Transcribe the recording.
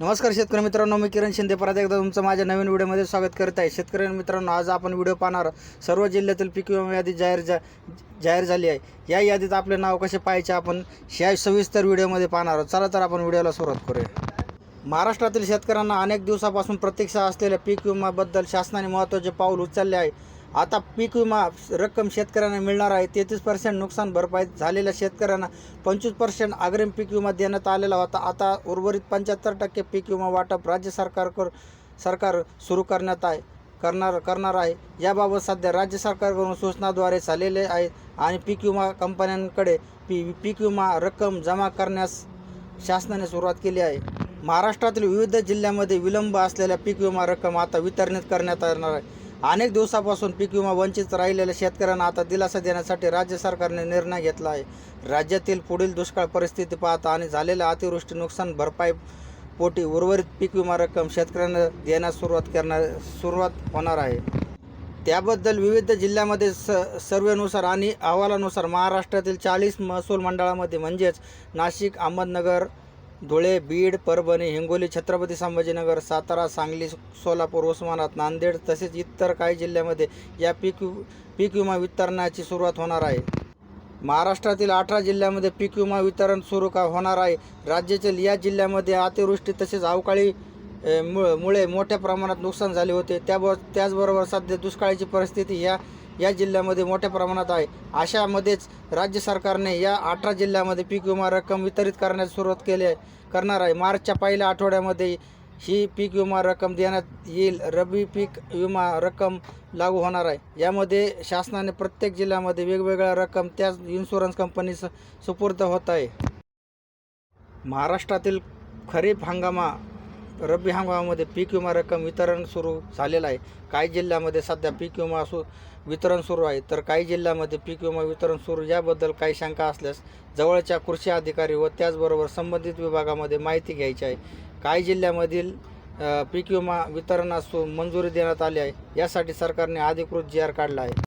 नमस्कार शेतकरी मित्रांनो मी किरण शिंदे. परत एकदा तुमचं माझ्या नवीन व्हिडिओमध्ये स्वागत करत आहे. शेतकरी मित्रांनो आज आपण व्हिडिओ पाहणार सर्व जिल्ह्यातील पीक विमा यादी जाहीर जा जाहीर झाली आहे. या यादीत आपले नाव कसे पाहायचे आपण या सविस्तर व्हिडिओमध्ये पाहणार आहोत. चला तर आपण व्हिडिओला सुरुवात करूया. महाराष्ट्रातील शेतकऱ्यांना अनेक दिवसापासून प्रतीक्षा असलेल्या पीक विम्याबद्दल शासनाने महत्त्वाचे पाऊल उचलले आहे. आता पीक विमा रक्कम शेतकऱ्यांना मिळणार आहे. तेहतीस पर्सेंट नुकसान भरपाई झालेल्या शेतकऱ्यांना पंचवीस पर्सेंट अग्रिम पीक विमा देण्यात आलेला होता. आता उर्वरित पंच्याहत्तर टक्के पीक विमा वाटप राज्य सरकारकर सरकार सुरू करण्यात आहे करणार करणार आहे. याबाबत सध्या राज्य सरकारकडून सूचनाद्वारे झालेले आहेत आणि पीक विमा कंपन्यांकडे पी पीक विमा रक्कम जमा करण्यास शासनाने सुरुवात केली आहे. महाराष्ट्रातील विविध जिल्ह्यामध्ये विलंब असलेल्या पीक विमा रक्कम आता वितरणित करण्यात येणार आहे. अनेक दिवसापासून पीक विमा वंचित राहिलेल्या शेतकऱ्यांना आता दिलासा देण्यासाठी राज्य सरकारने निर्णय घेतला आहे. राज्यातील पुढील दुष्काळ परिस्थिती पाहता आणि झालेल्या अतिवृष्टी नुकसान भरपाई पोटी उर्वरित पीक विमा रक्कम शेतकऱ्यांना देण्यास सुरुवात करणार सुरुवात होणार आहे. त्याबद्दल विविध जिल्ह्यामध्ये स सर्वेनुसार आणि अहवालानुसार महाराष्ट्रातील चाळीस महसूल मंडळामध्ये म्हणजेच नाशिक अहमदनगर धुळे बीड परभणी हिंगोली छत्रपती संभाजीनगर सातारा सांगली सोलापूर उस्मानाबाद नांदेड तसेच इतर काही जिल्ह्यामध्ये या पीक पीक विमा वितरणाची सुरुवात होणार आहे. महाराष्ट्रातील अठरा जिल्ह्यामध्ये पीक विमा वितरण सुरू का होणार आहे? राज्यातील या जिल्ह्यामध्ये अतिवृष्टी तसेच अवकाळी मु- मुळे मोठ्या प्रमाणात नुकसान झाले होते. त्याब त्याचबरोबर सध्या दुष्काळाची परिस्थिती या या जिल्ह्यामध्ये मोठ्या प्रमाणात आहे. अशामध्येच राज्य सरकारने या अठरा जिल्ह्यामध्ये पीक विमा रक्कम वितरित करण्यास सुरुवात केली आहे. करणार आहे. मार्चच्या पहिल्या आठवड्यामध्ये ही पीक विमा रक्कम देण्यात येईल. रब्बी पीक विमा रक्कम लागू होणार आहे. यामध्ये शासनाने प्रत्येक जिल्ह्यामध्ये वेगवेगळ्या रक्कम त्याच इन्शुरन्स कंपनीस सुपूर्द होत आहे. महाराष्ट्रातील खरीप हंगामा रब्बी हंगामामध्ये पीक विमा रक्कम वितरण सुरू झालेलं आहे. काही जिल्ह्यामध्ये सध्या पीक विमा सु वितरण सुरू आहे. तर काही जिल्ह्यामध्ये पीक विमा वितरण सुरू याबद्दल काही शंका असल्यास जवळच्या कृषी अधिकारी व त्याचबरोबर संबंधित विभागामध्ये माहिती घ्यायची आहे. काही जिल्ह्यामधील पीक विमा वितरणास मंजुरी देण्यात आली आहे. यासाठी सरकारने अधिकृत जी आर काढला आहे.